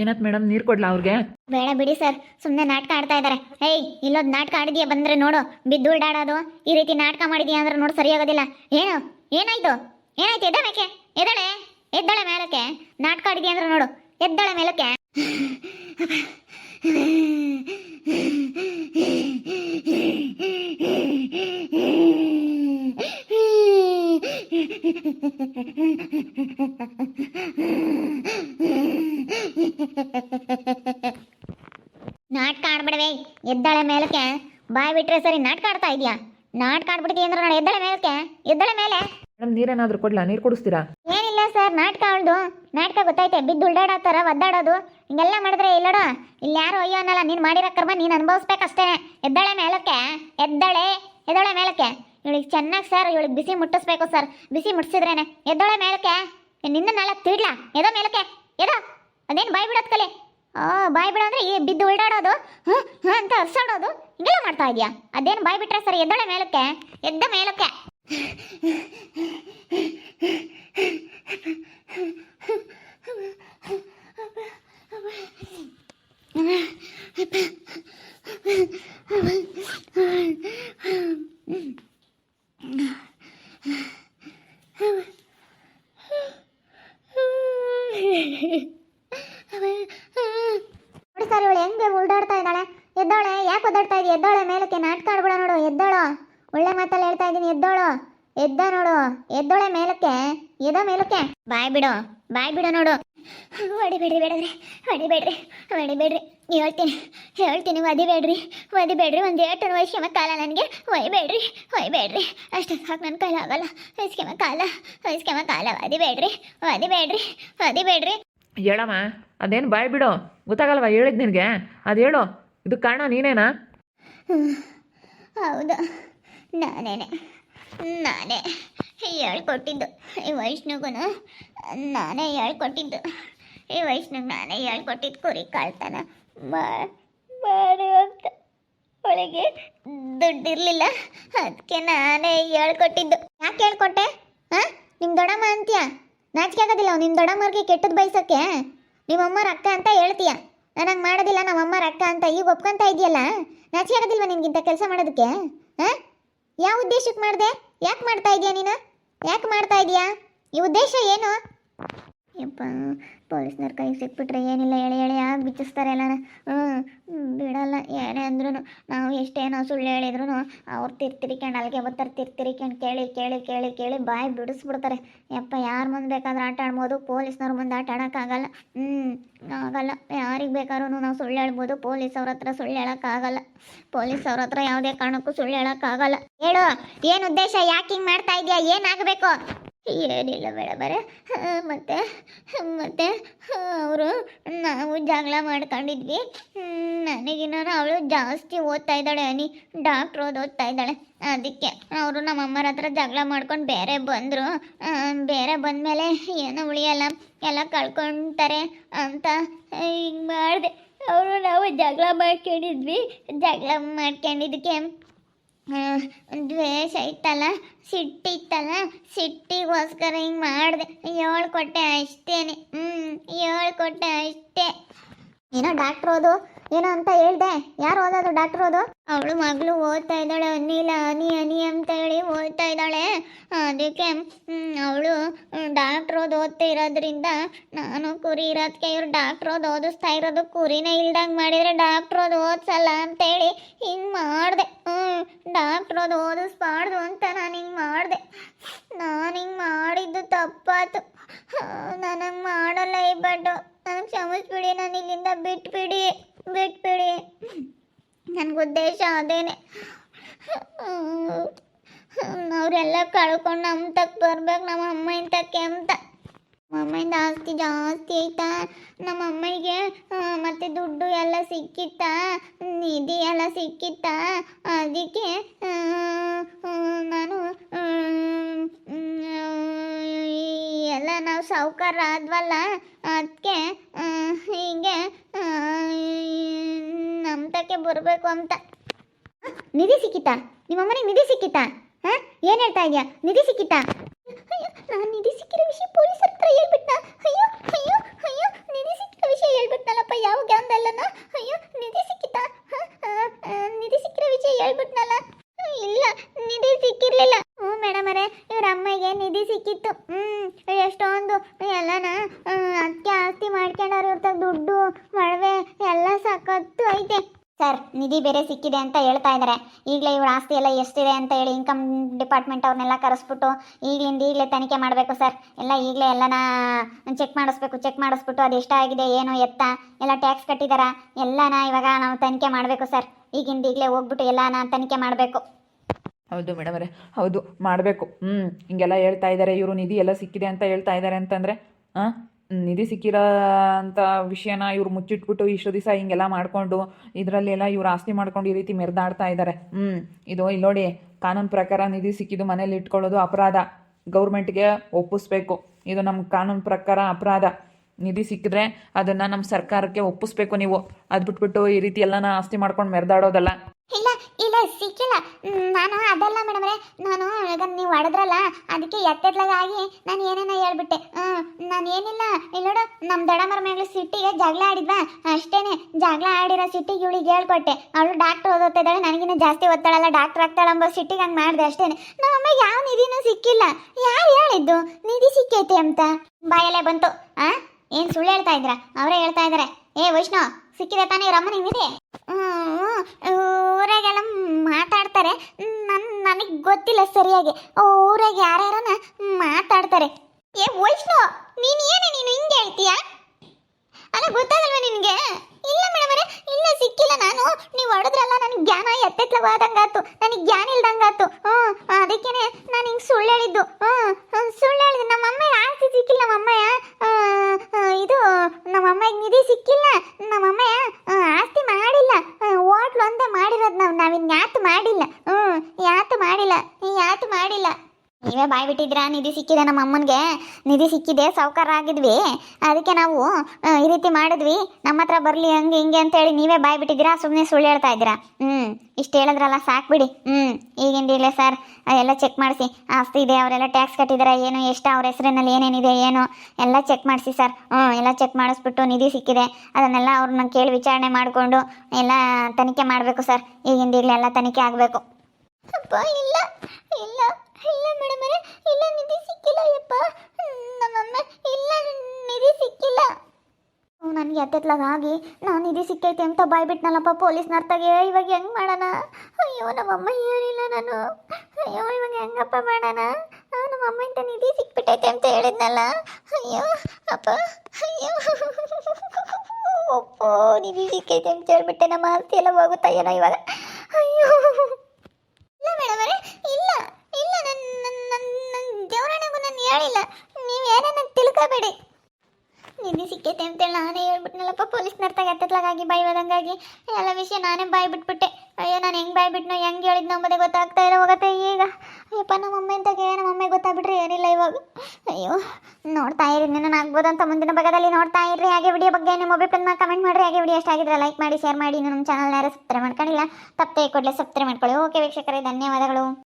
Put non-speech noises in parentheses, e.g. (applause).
ಏನತ್ madam, ನೀರ್ ಕೊಡ್ಲಾ ಅವ್ರಿಗೆ? ಬೇಡ ಬಿಡಿ ಸರ್ ಸುಮ್ಮನೆ ನಾಟಕ ಆಡ್ತಾ ಇದ್ದಾರೆ ಏಯ್, ಇಲ್ಲೊಂದು ನಾಟಕ ಆಡಿದ್ಯಾ ಬಂದ್ರೆ ನೋಡು ಬಿದ್ದು ಉಲ್ಡಾಡೋದು ಈ ರೀತಿ ನಾಟಕ ಮಾಡಿದ್ಯಾ ಅಂದ್ರೆ ನೋಡು ಸರಿಯಾಗೋದಿಲ್ಲ. ಏನು, ಏನಾಯ್ತು? ಏನಾಯ್ತು ಮೇಕೆ ಎದ್ದಳೆ ಎದ್ದಳೆ ಮೇಲಕ್ಕೆ? ನಾಟಕ ಆಡಿದ್ಯಾ ಅಂದ್ರೆ ನೋಡು, ಎದ್ದಳೆ ಮೇಲಕ್ಕೆ ನಾಟಕ ಆಡ್ಬಿಡವೆ ಎದ್ದಳೆ ಮೇಲಕ್ಕೆ ಬಾಯ್ ಬಿಟ್ರೆ ಸರಿ ನಾಟಕ ಆಡ್ತಾ ಇದೆಯಾ? ನಾಟಕ ಆಡ್ಬಿಡ್ತೀಯ ಅಂದ್ರೆ ನೋಡಿ ಎದ್ದಳೆ ಮೇಲಕ್ಕೆ ಎದ್ದಳೆ ಮೇಲೆ. ಮೇಡಮ್ ನೀರೇನಾದರೂ ಕೊಡ್ಲಾ? ನೀರು ಕುಡಿಸ್ತೀರಾ? ಏನಿಲ್ಲ ಸರ್ ನಾಟಕ ಅವಳ್ದು ನಾಟಕ ಗೊತ್ತೈತೆ ಬಿದ್ದು ಉಲ್ಡಾಡತ್ತಾರ ಒದ್ದಾಡೋದು. ಹಿಂಗೆಲ್ಲ ಮಾಡಿದ್ರೆ ಇಲ್ಲಡೋ ಇಲ್ಲಿ ಯಾರು ಅಯ್ಯೋ ಅನ್ನಲ್ಲ ನೀನು ಮಾಡಿರೋ ಕರ್ಮ ನೀನು ಅನುಭವಿಸ್ಬೇಕಷ್ಟೇ. ಎದ್ದಳೆ ಮೇಲಕ್ಕೆ ಎದ್ದಳೆ ಎದ್ದಳೆ ಮೇಲಕ್ಕೆ. ಇವಳಿಗೆ ಚೆನ್ನಾಗಿ ಸರ್ ಇವಳಿಗೆ ಬಿಸಿ ಮುಟ್ಟಿಸ್ಬೇಕು ಸರ್ ಬಿಸಿ ಮುಟ್ಟಿಸಿದ್ರೇನೆ ಎದ್ದಳೆ ಮೇಲಕ್ಕೆ. ನಿನ್ನ ನಾಲ್ಕು ತಿಡ್ಲಾ ಎದೋ ಮೇಲಕ್ಕೆ ಎದೋ? ಅದೇನು ಬಾಯ್ ಬಿಡೋದ್ ಕಲೆ? ಬಾಯ್ ಬಿಡು ಅಂದರೆ ಬಿದ್ದು ಉಲ್ಡಾಡೋದು ಅಂತ ಹರ್ಸಾಡೋದು ಹಿಂಗೆಲ್ಲ ಮಾಡ್ತಾ ಇದೀಯಾ ಅದೇನು ಬಾಯ್ ಬಿಟ್ರೆ ಸರ್, ಎದ್ದಳೆ ಮೇಲಕ್ಕೆ, ಎದ್ದ ಮೇಲಕ್ಕೆ. ನೋಡಿ (laughs) ಸರ್ ಇವಳು ಹೆಂಗೆ ಉಲ್ಡಾಡ್ತಾ ಇದ್ದಾಳೆ ಎದ್ದೋಳೆ ಯಾಕೆ ಒದ್ದಾಡ್ತಾ ಇದೀಯ ಎದ್ದಾಳೆ, ಮೇಲಕ್ಕೆ ನಾಟಕ ಆಡ್ಬಿಡ ನೋಡು, ಎದ್ದಾಳೋ. ಒಳ್ಳೆ ಮಾತಲ್ಲಿ ಹೇಳ್ತಾ ಇದ್ದೀನಿ, ಎದ್ದಾಳೋ. ಎದ್ದ ನೋಡು, ಎದ್ದೋಳೆ ಮೇಲಕ್ಕೆ ಎದ ಮೇಲಕ್ಕೆ. ಬಾಯ್ ಬಿಡು ಬಾಯ್ ಬಿಡು ನೋಡು. ಹೊಡಿಬೇಡ್ರಿ ಬೇಡದ್ರಿ ಹೊಡಿಬೇಡ್ರಿ ಹೊಡಿಬೇಡ್ರಿ. ಹೇಳ್ತೀನಿ ಹೇಳ್ತೀನಿ, ಒದಿಬೇಡ್ರಿ ಒದಿಬೇಡ್ರಿ. ಒಂದು ಏಟು ವಯಸ್ಸಿನ ಕಾಲ ನನಗೆ. ಒಯ್ಬೇಡ್ರಿ ಒಯ್ಬೇಡ್ರಿ. ಅಷ್ಟು ಸಾಕು ನನ್ನ ಕಾಲ ಆಗಲ್ಲ. ವಯಸ್ಸಿನ ಕಾಲ ವಯಸ್ಸಿನ ಕಾಲ. ಒದಿಬೇಡ್ರಿ ಒದಿಬೇಡ್ರಿ ಒದಿಬೇಡ್ರಿ. ಹೇಳಮ್ಮ, ಅದೇನು ಬಾಯ್ ಬಿಡು. ಗೊತ್ತಾಗಲ್ವಾ? ಹೇಳಿದ್ ನಿನಗೆ. ಅದು ಹೇಳು. ಇದು ಕಾರಣ ನೀನೇನಾ. ಹೌದು. ನಾನೇನೆ. ನಾನೇ ಹೇಳ್ಕೊಟ್ಟಿದ್ದು. ಈ ವೈಷ್ಣವನ ನಾನೇ ಹೇಳ್ಕೊಟ್ಟಿದ್ದು. ಈ ವೈಷ್ಣವ್ ನಾನೇ ಹೇಳ್ಕೊಟ್ಟಿದ್ದು ಕುರಿ ಕಾಳ್ತಾನ. ಮಾಡು ಅಂತ. ಒಳಗೆ ದುಡ್ಡಿರಲಿಲ್ಲ. ಅದಕ್ಕೆ ನಾನೇ ಹೇಳ್ಕೊಟ್ಟಿದ್ದು. ಯಾಕೆ ಹೇಳ್ಕೊಟ್ಟೆ? ಹಾಂ? ನಿಮ್ಮ ದೊಡ್ಡಮ್ಮ ಅಂತೀಯ? ನಾಚಿಕೆ ಆಗೋದಿಲ್ಲ ನಿಮ್ಮ ದೊಡ್ಡಮ್ಮವ್ರಿಗೆ ಕೆಟ್ಟದ್ದು ಬಯಸೋಕ್ಕೆ ನಿಮ್ಮಮ್ಮರ ಅಕ್ಕ ಅಂತ ಹೇಳ್ತೀಯ? ನನಗೆ ಮಾಡೋದಿಲ್ಲ ನಮ್ಮಮ್ಮ ರಕ್ಕ ಅಂತ ಈಗ ಒಪ್ಕೊಂತ ಇದೆಯಲ್ಲ? ನಾಚಿ ಆಗೋದಿಲ್ವ ನಿನ್ಗಿಂತ ಕೆಲಸ ಮಾಡೋದಕ್ಕೆ? ಹಾಂ? ಯಾವ ಉದ್ದೇಶಕ್ಕೆ ಮಾಡಿದೆ? ಯಾಕೆ ಮಾಡ್ತಾ ಇದೀಯ ನೀನು? ಯಾಕೆ ಮಾಡ್ತಾ ಇದೀಯಾ? ಈ ಉದ್ದೇಶ ಏನು? ಯಪ್ಪ ಪೊಲೀಸ್ನವ್ರ ಕೈಗೆ ಸಿಕ್ಬಿಟ್ರೆ ಏನಿಲ್ಲ, ಎಳೆ ಎಳೆ ಆಗಿ ಬಿಚ್ಚಿಸ್ತಾರೆ ಎಲ್ಲನ. ಹ್ಞೂ ಬಿಡಲ್ಲ ಏನೇ ಅಂದ್ರೂ ನಾವು ಎಷ್ಟೇನೋ ಸುಳ್ಳು ಹೇಳಿದ್ರು ಅವ್ರು ತಿರ್ತಿರಿಕೊಂಡು ಅಲ್ಲಿಗೆ ಬರ್ತಾರೆ ತಿರ್ತಿರಿಕೊಂಡು ಕೇಳಿ ಕೇಳಿ ಕೇಳಿ ಕೇಳಿ ಬಾಯಿ ಬಿಡಿಸ್ಬಿಡ್ತಾರೆ. ಯಪ್ಪ, ಯಾರ ಮುಂದೆ ಬೇಕಾದ್ರೆ ಆಟ ಆಡ್ಬೋದು, ಪೊಲೀಸ್ನವ್ರ ಮುಂದೆ ಆಟ ಆಡೋಕ್ಕಾಗಲ್ಲ ಹ್ಞೂ ಆಗಲ್ಲ. ಯಾರಿಗೆ ಬೇಕಾದ್ರೂ ನಾವು ಸುಳ್ಳು ಹೇಳ್ಬೋದು, ಪೊಲೀಸ್ ಅವ್ರ ಹತ್ರ ಸುಳ್ಳು ಹೇಳೋಕ್ಕಾಗಲ್ಲ ಪೊಲೀಸ್ ಅವ್ರ ಹತ್ರ ಯಾವುದೇ ಕಾರಣಕ್ಕೂ ಸುಳ್ಳು ಹೇಳೋಕ್ಕಾಗಲ್ಲ ಹೇಳು, ಏನು ಉದ್ದೇಶ, ಯಾಕೆ ಹಿಂಗೆ ಮಾಡ್ತಾ ಇದೆಯಾ ಏನಾಗಬೇಕು ಏನಿಲ್ಲ ಬೇಡ ಬರ ಮತ್ತೆ ಮತ್ತೆ ಅವರು, ನಾವು ಜಗಳ ಮಾಡ್ಕೊಂಡಿದ್ವಿ. ನನಗಿನ್ನ ಅವಳು ಜಾಸ್ತಿ ಓದ್ತಾ ಇದ್ದಾಳೆ ಅನಿ ಡಾಕ್ಟ್ರ್ ಓದ್ ಓದ್ತಾ ಇದ್ದಾಳೆ. ಅದಕ್ಕೆ ಅವರು ನಮ್ಮ ಅಮ್ಮರ ಹತ್ರ ಜಗಳ ಮಾಡ್ಕೊಂಡು ಬೇರೆ ಬಂದರು. ಬೇರೆ ಬಂದಮೇಲೆ ಏನೂ ಉಳಿಯಲ್ಲ. ಎಲ್ಲ ಕಳ್ಕೊತಾರೆ ಅಂತ ಹಿಂಗೆ ಮಾಡಿದೆ. ಅವರು ನಾವು ಜಗಳ ಮಾಡ್ಕೊಂಡಿದ್ವಿ. ಜಗಳ ಮಾಡ್ಕೊಂಡಿದ್ದಕ್ಕೆ ದ್ವೇಷ ಇತ್ತಲ್ಲ ಸಿಟ್ಟಿತ್ತಲ್ಲ ಸಿಟ್ಟಿಗೋಸ್ಕರ ಹಿಂಗೆ ಮಾಡಿದೆ. ಹೇಳ್ಕೊಟ್ಟೆ ಅಷ್ಟೇನೆ. ಹ್ಞೂ ಹೇಳ್ಕೊಟ್ಟೆ ಅಷ್ಟೇ. ಏನೋ ಡಾಕ್ಟ್ರ್ ಓದು, ಏನೋ ಅಂತ ಹೇಳ್ದೆ. ಯಾರು ಓದೋದು ಡಾಕ್ಟ್ರ್ ಓದು? ಅವಳು ಮಗಳು ಓದ್ತಾ ಇದ್ದಾಳೆ, ಅನಿಲ ಅನಿ ಅನಿ ಅಂತ ಹೇಳಿ ಓದ್ತಾ ಇದ್ದಾಳೆ. ಅದಕ್ಕೆ ಅವಳು ಡಾಕ್ಟರ್ ಓದು ಓದ್ತಾ ಇರೋದ್ರಿಂದ ನಾನು ಕುರಿ ಇರೋದಕ್ಕೆ ಇವ್ರು ಡಾಕ್ಟರ್ ಓದು ಓದಿಸ್ತಾ ಇರೋದು ಕುರಿನೇ ಇಲ್ದಂಗೆ ಮಾಡಿದರೆ ಡಾಕ್ಟ್ರ್ ಓದು ಓದಿಸಲ್ಲ ಅಂತೇಳಿ ಹಿಂಗೆ ಮಾಡಿದೆ. ಡಾಕ್ಟ್ರ್ ಓದ್ ಓದಿಸ್ಬಾರ್ದು ಅಂತ ನಾನು ಹಿಂಗೆ ಮಾಡಿದೆ. ನಾನು ಹಿಂಗೆ ಮಾಡಿದ್ದು ತಪ್ಪಾತು. ನನಗೆ ಮಾಡಲ್ಲ ಈ ನನಗೆ ಕ್ಷಮಿಸ್ಬಿಡಿ, ನಾನು ಇಲ್ಲಿಂದ ಬಿಟ್ಬಿಡಿ ಬಿಟ್ಬಿಡಿ. ನನಗೆ ಉದ್ದೇಶ ಅದೇನೆ. ಅವರೆಲ್ಲ ಕಳ್ಕೊಂಡು ನಮ್ಮ ತಕ್ಕ ಬರ್ಬೇಕು, ನಮ್ಮ ಅಮ್ಮನ ತಕ್ಕೆ ಅಂತ ಅಮ್ಮಯಿಂದ ಆಸ್ತಿ ಜಾಸ್ತಿ ಆಯ್ತಾ ನಮ್ಮ ಅಮ್ಮನಿಗೆ ಮತ್ತೆ ದುಡ್ಡು ಎಲ್ಲ ಸಿಕ್ಕಿತ್ತ? ನಿಧಿ ಎಲ್ಲ ಸಿಕ್ಕಿತ್ತ? ಅದಕ್ಕೆ ನಾನು ಎಲ್ಲ ನಾವು ಸಾಹುಕಾರ ಆದ್ವಲ್ಲ? ಅದಕ್ಕೆ ಹೀಗೆ ನಮ್ತಕ್ಕೆ ಬರಬೇಕು ಅಂತ. ನಿಧಿ ಸಿಕ್ಕಿತಾ? ನಿಮ್ಮ ಮನೆಗೆ ನಿಧಿ ಸಿಕ್ಕಿತಾ? ಹಾಂ? ಏನು ಹೇಳ್ತಾ ಇದೆಯಾ? ನಿಧಿ ಸಿಕ್ಕಿತಾ? ಅಯ್ಯೋ, ನಾನು ನಿಧಿ ಸಿಕ್ಕಿರೋ ವಿಷಯ ಪೊಲೀಸ್ ಹತ್ರ ಹೇಳ್ಬಿಟ್ಟ ಅಯ್ಯೋ ಅಯ್ಯೋ ಅಯ್ಯೋ, ನಿಧಿ ಸಿಕ್ಕಿರೋ ವಿಷಯ ಹೇಳ್ಬಿಟ್ಟಲ್ಲಪ್ಪ ಯಾವ ಗ್ಯಾಂದಲ್ಲನ ಅಯ್ಯೋ, ನಿಧಿ ಸಿಕ್ಕಿತ ಹ? ಆ, ಆ, ನಿಧಿ ಸಿಕ್ಕಿರೋ ವಿಷಯ ಹೇಳ್ಬಿಟ್ನಲ್ಲ ಇಲ್ಲ ನಿಧಿ ಸಿಕ್ಕಿರ್ಲಿಲ್ಲ ಹ್ಞೂ ಮೇಡಮ್ ಅವರೇ ಇವ್ರ ಅಮ್ಮಗೆ ನಿಧಿ ಸಿಕ್ಕಿತ್ತು ಹ್ಮ್ ಎಷ್ಟೊಂದು ಎಲ್ಲನ ಅದಕ್ಕೆ ಆಸ್ತಿ ಮಾಡ್ಕೊಂಡವ್ರು ಇರ್ತಾಗ ದುಡ್ಡು ಮಳವೆ ಎಲ್ಲ ಸಖತ್ತು ಐತೆ ಸರ್ ನಿಧಿ ಬೇರೆ ಸಿಕ್ಕಿದೆ ಅಂತ ಹೇಳ್ತಾ ಇದ್ದಾರೆ ಈಗಲೇ ಇವ್ರ ಆಸ್ತಿ ಎಲ್ಲ ಎಷ್ಟಿದೆ ಅಂತ ಹೇಳಿ ಇನ್ಕಮ್ ಡಿಪಾರ್ಟ್ಮೆಂಟ್ ಅವ್ರನ್ನೆಲ್ಲ ಕರೆಸ್ಬಿಟ್ಟು ಈಗಲಿಂದ ಈಗಲೇ ತನಿಖೆ ಮಾಡಬೇಕು ಸರ್. ಎಲ್ಲ ಈಗಲೇ ಎಲ್ಲನ ಚೆಕ್ ಮಾಡಿಸ್ಬೇಕು ಚೆಕ್ ಮಾಡಿಸ್ಬಿಟ್ಟು ಅದು ಎಷ್ಟಾಗಿದೆ ಏನು ಎತ್ತ, ಎಲ್ಲ ಟ್ಯಾಕ್ಸ್ ಕಟ್ಟಿದಾರ? ಎಲ್ಲನ ಇವಾಗ ನಾವು ತನಿಖೆ ಮಾಡಬೇಕು ಸರ್. ಈಗಿಂದ ಈಗಲೇ ಹೋಗ್ಬಿಟ್ಟು ಎಲ್ಲನ ತನಿಖೆ ಮಾಡಬೇಕು. ಹೌದು ಮೇಡಮರೇ ಹೌದು, ಮಾಡಬೇಕು. ಹ್ಞೂ ಹಿಂಗೆಲ್ಲ ಹೇಳ್ತಾ ಇದ್ದಾರೆ ಇವರು ನಿಧಿ ಎಲ್ಲ ಸಿಕ್ಕಿದೆ ಅಂತ ಹೇಳ್ತಾ ಇದ್ದಾರೆ ಅಂತಂದರೆ, ಹಾಂ? ನಿಧಿ ಸಿಕ್ಕಿರೋಂಥ ವಿಷಯನ ಇವ್ರು ಮುಚ್ಚಿಟ್ಬಿಟ್ಟು ಇಷ್ಟು ದಿವಸ ಹಿಂಗೆಲ್ಲ ಮಾಡಿಕೊಂಡು ಇದರಲ್ಲೆಲ್ಲ ಇವ್ರು ಆಸ್ತಿ ಮಾಡ್ಕೊಂಡು ಈ ರೀತಿ ಮೆರೆದಾಡ್ತಾ ಇದ್ದಾರೆ ಹ್ಞೂ ಇದು ಇಲ್ಲಿ ನೋಡಿ, ಕಾನೂನು ಪ್ರಕಾರ ನಿಧಿ ಸಿಕ್ಕಿದ್ದು ಮನೇಲಿ ಇಟ್ಕೊಳ್ಳೋದು ಅಪರಾಧ. ಗೌರ್ಮೆಂಟ್ಗೆ ಒಪ್ಪಿಸ್ಬೇಕು. ಇದು ನಮ್ಮ ಕಾನೂನು ಪ್ರಕಾರ ಅಪರಾಧ. ನಿಧಿ ಸಿಕ್ಕಿದ್ರೆ ಅದನ್ನು ನಮ್ಮ ಸರ್ಕಾರಕ್ಕೆ ಒಪ್ಪಿಸ್ಬೇಕು ನೀವು. ಅದು ಬಿಟ್ಬಿಟ್ಟು ಈ ರೀತಿ ಎಲ್ಲನ ಆಸ್ತಿ ಮಾಡ್ಕೊಂಡು ಮೆರೆದಾಡೋದಲ್ಲ. ಇಲ್ಲ ಇಲ್ಲ, ಸಿಕ್ಕಿಲ್ಲ. ನಾನು ಅದಲ್ಲ ಮೇಡಮ್ರೆ ನಾನು ಈಗ ನೀವು ಹೊಡೆದ್ರಲ್ಲ ಅದಕ್ಕೆ ಎತ್ತೆತ್ಲಾಗಿ ನಾನು ಏನೇನೋ ಹೇಳ್ಬಿಟ್ಟೆ. ನಾನು ಏನಿಲ್ಲ. ಇಲ್ಲೋಡು ನಮ್ಮ ದಡಮರ ಮೇಲೆ ಸಿಟ್ಟಿಗೆ ಜಗಳ ಆಡಿದ್ವಾ? ಅಷ್ಟೇನೆ, ಜಗಳ ಆಡಿರೋ ಸಿಟ್ಟಿಗೆ ಇವಳಿಗೆ ಹೇಳ್ಕೊಟ್ಟೆ. ಅವಳು ಡಾಕ್ಟರ್ ಓದೋತ್ತಿದ್ದಾಳೆ ನನಗಿನ್ನ ಜಾಸ್ತಿ ಓದ್ತಾಳಲ್ಲ ಡಾಕ್ಟರ್ ಆಗ್ತಾಳೆ ಎಂಬ ಸಿಟ್ಟಿಗೆ ಹಂಗೆ ಮಾಡಿದೆ ಅಷ್ಟೇನೆ. ನಮ್ಮ ಯಾವ ನಿಧಿನೂ ಸಿಕ್ಕಿಲ್ಲ. ಯಾರು ಹೇಳಿದ್ದು? ನಿಧಿ ಸಿಕ್ಕೈತೆ ಅಂತ. ಬಾಯಲ್ಲೇ ಬಂತು. ಆ? ಏನು ಸುಳ್ಳು ಹೇಳ್ತಾ ಇದ್ರ ಅವರೇ ಹೇಳ್ತಾ ಇದ್ದಾರೆ. ಏ, ವೈಷ್ಣವ್, ಸಿಕ್ಕಿದೆ ತಾನೇ ರಮ್ಮನಿಗೆ ನಿಧಿ ಊರಾಗೆಲ್ಲ ಮಾತಾಡ್ತಾರೆ. ನನ್, ನನಗೆ ಗೊತ್ತಿಲ್ಲ ಸರಿಯಾಗಿ. ಊರಾಗ ಯಾರ್ಯಾರನ ಮಾತಾಡ್ತಾರೆ. ಏ, ವೈಷ್ಣು, ನೀನು ಏನೇ ನೀನು ಹಿಂಗೆ ಹೇಳ್ತೀಯಾ? ಅಲ್ಲ, ಗೊತ್ತಾಗಲ್ವಾ ನಿನಗೆ? ಇಲ್ಲ ಮೇಡಮರೇ ಇಲ್ಲ, ಸಿಕ್ಕಿಲ್ಲ ನಾನು. ನೀವು ಹೊಡೆದ್ರಲ್ಲ, ನನಗೆ ಜ್ಞಾನ ಎತ್ತೆತ್ಲವಾದಂಗಾತು ನನಗೆ ಜ್ಞಾನ ಇಲ್ದಂಗಾತು ಹ್ಞೂ, ಅದಕ್ಕೇನೆ ನಾನು ಹಿಂಗೆ ಸುಳ್ಳು ಹೇಳಿದ್ದು. ಹ್ಞೂ ಸುಳ್ಳು ಹೇಳಿದ್ದು. ನಮ್ಮ ಅಮ್ಮ ಆಸ್ತಿ ಸಿಕ್ಕಿಲ್ಲ ನಮ್ಮ ಅಮ್ಮಯ್ಯ ಇದು ನಮ್ಮ ಅಮ್ಮಗೆ ನಿಧಿ ಸಿಕ್ಕಿಲ್ಲ ನಮ್ಮ ಅಮ್ಮಯ್ಯ ಆಸ್ತಿ ಮಾಡಿಲ್ಲ ಹೋಟ್ಲು ಒಂದೇ ಮಾಡಿರೋದು ನಾವು ನಾವಿನ್ ಯಾತು ಮಾಡಿಲ್ಲ ಹ್ಞೂ ಯಾತು ಮಾಡಿಲ್ಲ ಯಾತು ಮಾಡಿಲ್ಲ ಬಿಟ್ಟಿದ್ರಾ ನಿಧಿ ಸಿಕ್ಕಿದೆ ನಮ್ಮ ಅಮ್ಮನಿಗೆ. ನಿಧಿ ಸಿಕ್ಕಿದೆ ಸಾವುಕಾರ ಆಗಿದ್ವಿ. ಅದಕ್ಕೆ ನಾವು ಈ ರೀತಿ ಮಾಡಿದ್ವಿ. ನಮ್ಮ ಹತ್ರ ಬರಲಿ, ಹಂಗೆ ಹಿಂಗೆ ಅಂತೇಳಿ ನೀವೇ ಬಾಯ್ ಬಿಟ್ಟಿದ್ದೀರಾ ಸುಮ್ಮನೆ ಸುಳ್ಳು ಹೇಳ್ತಾ ಇದ್ದೀರಾ? ಹ್ಞೂ ಇಷ್ಟು ಹೇಳಿದ್ರಲ್ಲ, ಸಾಕ್ಬಿಡಿ. ಹ್ಞೂ ಈಗಿಂದ ಇಲ್ಲ ಸರ್. ಎಲ್ಲ ಚೆಕ್ ಮಾಡಿಸಿ. ಆಸ್ತಿ ಇದೆ, ಅವರೆಲ್ಲ ಟ್ಯಾಕ್ಸ್ ಕಟ್ಟಿದ್ದಾರೆ. ಏನು, ಎಷ್ಟು, ಅವ್ರ ಹೆಸರಿನಲ್ಲಿ ಏನೇನಿದೆ, ಏನು? ಎಲ್ಲ ಚೆಕ್ ಮಾಡಿಸಿ ಸರ್. ಹ್ಞೂ ಎಲ್ಲ ಚೆಕ್ ಮಾಡಿಸ್ಬಿಟ್ಟು ನಿಧಿ ಸಿಕ್ಕಿದೆ. ಅದನ್ನೆಲ್ಲ ಅವ್ರನ್ನ ಕೇಳಿ ವಿಚಾರಣೆ ಮಾಡಿಕೊಂಡು ಎಲ್ಲ ತನಿಖೆ ಮಾಡಬೇಕು ಸರ್. ಈಗಿಂದ ಎಲ್ಲ ತನಿಖೆ ಆಗಬೇಕು. ಇಲ್ಲ ಇಲ್ಲ ಮೇಡಮರೇ ಇಲ್ಲ ನಿಧಿ ಸಿಕ್ಕಿಲ್ಲ ಯಪ್ಪ ನಮ್ಮಮ್ಮ ಇಲ್ಲ ನಿಧಿ ಸಿಕ್ಕಿಲ್ಲ ನನಗೆ ಎತ್ತೆತ್ಲಾಗಿ ನಾನು ಇದು ಸಿಕ್ಕೈತೆ ಅಂತ ಬಾಯ್ಬಿಟ್ನಲ್ಲಪ್ಪ ಪೊಲೀಸ್ನರ್ತಾಗೆ ಇವಾಗ ಹೆಂಗೆ ಮಾಡೋಣ? ಅಯ್ಯೋ, ನಮ್ಮಮ್ಮ ಹೇಳಿಲ್ಲ ನಾನು. ಅಯ್ಯೋ, ಇವಾಗ ಹೆಂಗಪ್ಪ ಮಾಡೋಣ? ನಮ್ಮಮ್ಮ ಇಂತ ನಿಧಿ ಸಿಕ್ಬಿಟ್ಟೈತೆ ಅಂತ ಹೇಳಿದ್ನಲ್ಲ. ಅಯ್ಯೋ, ಅಪ್ಪ, ಅಯ್ಯೋ. ಒಪ್ಪೋ ನಿಧಿ ಸಿಕ್ಕೈತೆ ಅಂತ ಹೇಳ್ಬಿಟ್ಟೆ. ನಮ್ಮ ಆಸ್ತಿ ಎಲ್ಲ ಹೋಗುತ್ತಾ ಏನೋ ಇವಾಗ. ಅಯ್ಯೋ ಇಲ್ಲ ಮೇಡಮರೇ ಇಲ್ಲ ಇಲ್ಲ ನನ್ನ ನನ್ನ ನನ್ನ ದೇವರಣೆಗೂ ನಾನು ಹೇಳಿಲ್ಲ ನೀವು ಏನೇನ ತಿಳ್ಕೊಬೇಡಿ ನಿನ್ನೆ ಸಿಕ್ಕೈತೆ ಅಂತೇಳಿ ನಾನೇ ಹೇಳ್ಬಿಟ್ನಲ್ಲಪ್ಪ ಪೊಲೀಸ್ನರ್ತಾಗ ಎತ್ತತ್ಲಾಗಾಗಿ, ಬಾಯಿ ಎಲ್ಲ ವಿಷಯ ನಾನೇ ಬಾಯಿ ಬಿಟ್ಬಿಟ್ಟೆ. ಅಯ್ಯೋ, ನಾನು ಹೆಂಗೆ ಬಾಯಿ ಬಿಟ್ನೋ, ಹೆಂಗೆ ಹೇಳಿದ್ನೋ ಅಂಬೋದೇ ಗೊತ್ತಾಗ್ತಾ ಇಲ್ಲ ಹೋಗತ್ತೆ ಈಗ. ಅಯ್ಯಪ್ಪ, ನಮ್ಮ ಅಮ್ಮ ಅಂತ ನಮ್ಮ ಅಮ್ಮ ಗೊತ್ತಾಗ್ಬಿಟ್ರೆ ಏನಿಲ್ಲ ಇವಾಗ. ಅಯ್ಯೋ, ನೋಡ್ತಾ ಇರಿ ನಾನು ಆಗ್ಬೋದಂತ ಮುಂದಿನ ಭಾಗದಲ್ಲಿ ನೋಡ್ತಾ ಇರ್ರಿ, ಹಾಗೆ ವಿಡಿಯೋ ಬಗ್ಗೆ ನಿಮ್ಮ ಅಭಿಪ್ರಾಯ ಕಮೆಂಟ್ ಮಾಡಿರಿ, ಹಾಗೆ ವಿಡಿಯೋ ಇಷ್ಟ ಆಗಿದ್ರೆ ಲೈಕ್ ಮಾಡಿ ಶೇರ್ ಮಾಡಿ ನಮ್ಮ ಚಾನಲ್ನ ಯಾರು ಸಬ್ಸ್ಕ್ರೈಬ್ ಮಾಡ್ಕೊಂಡಿಲ್ಲ, ತಪ್ಪೇ ಕೊಡಲೇ ಸಬ್ಸ್ಕ್ರೈಬ್ ಮಾಡ್ಕೊಳ್ಳಿ. ಓಕೆ ವೀಕ್ಷಕರೇ, ಧನ್ಯವಾದಗಳು.